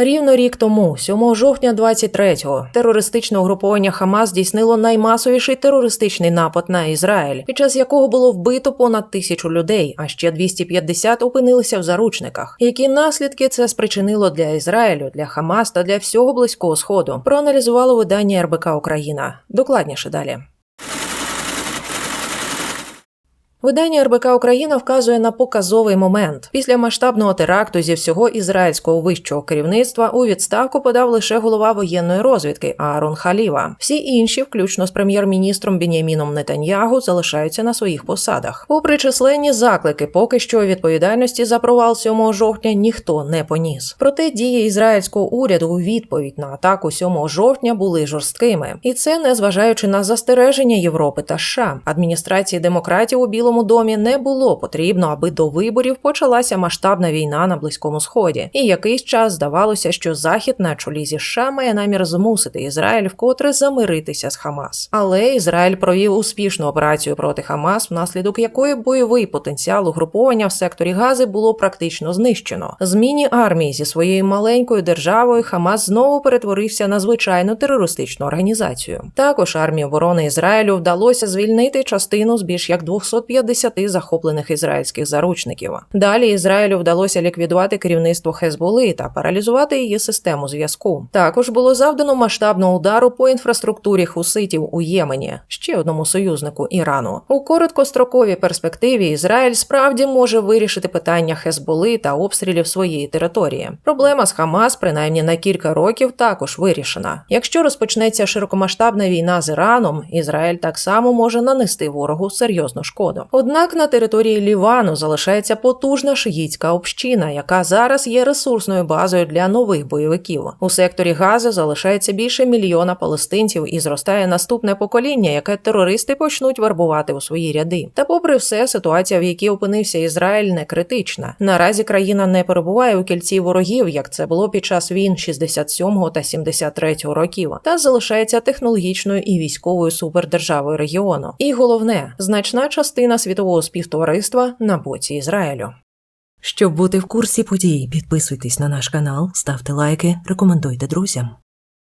Рівно рік тому, 7 жовтня 23-го, терористичне угруповання Хамас здійснило наймасовіший терористичний напад на Ізраїль, під час якого було вбито понад тисячу людей, а ще 250 опинилися в заручниках. Які наслідки це спричинило для Ізраїлю, для Хамас та для всього близького сходу? Проаналізувало видання РБК Україна. Докладніше далі. Видання РБК Україна вказує на показовий момент. Після масштабного теракту зі всього ізраїльського вищого керівництва у відставку подав лише голова воєнної розвідки Аарон Халіва. Всі інші, включно з прем'єр-міністром Біняміном Нетаньягу, залишаються на своїх посадах. Попри численні заклики, поки що відповідальності за провал 7 жовтня ніхто не поніс. Проте дії ізраїльського уряду у відповідь на атаку 7 жовтня були жорсткими, і це не зважаючи на застереження Європи та США. Адміністрації демократів у Білому домі не було потрібно, аби до виборів почалася масштабна війна на близькому сході. І якийсь час здавалося, що захід на чолі зі США має намір змусити Ізраїль вкотре замиритися з Хамас. Але Ізраїль провів успішну операцію проти Хамас, внаслідок якої бойовий потенціал угруповання в секторі Гази було практично знищено. Зміні армії зі своєю маленькою державою Хамас знову перетворився на звичайну терористичну організацію. Також армії оборони Ізраїлю вдалося звільнити частину з більш як 250 захоплених ізраїльських заручників. Далі Ізраїлю вдалося ліквідувати керівництво Хезболи та паралізувати її систему зв'язку. Також було завдано масштабного удару по інфраструктурі хуситів у Ємені, ще одному союзнику Ірану. У короткостроковій перспективі Ізраїль справді може вирішити питання Хезболи та обстрілів своєї території. Проблема з Хамас, принаймні на кілька років, також вирішена. Якщо розпочнеться широкомасштабна війна з Іраном, Ізраїль так само може нанести ворогу серйозну шкоду. Однак на території Лівану залишається потужна шиїцька община, яка зараз є ресурсною базою для нових бойовиків. У секторі Гази залишається більше мільйона палестинців і зростає наступне покоління, яке терористи почнуть вербувати у свої ряди. Та, попри все, ситуація, в якій опинився Ізраїль, не критична. Наразі країна не перебуває у кільці ворогів, як це було під час війн 67 та 73 років, та залишається технологічною і військовою супердержавою регіону. І головне, значна частина світового співтовариства на боці Ізраїлю. Щоб бути в курсі подій, підписуйтесь на наш канал, ставте лайки, рекомендуйте друзям.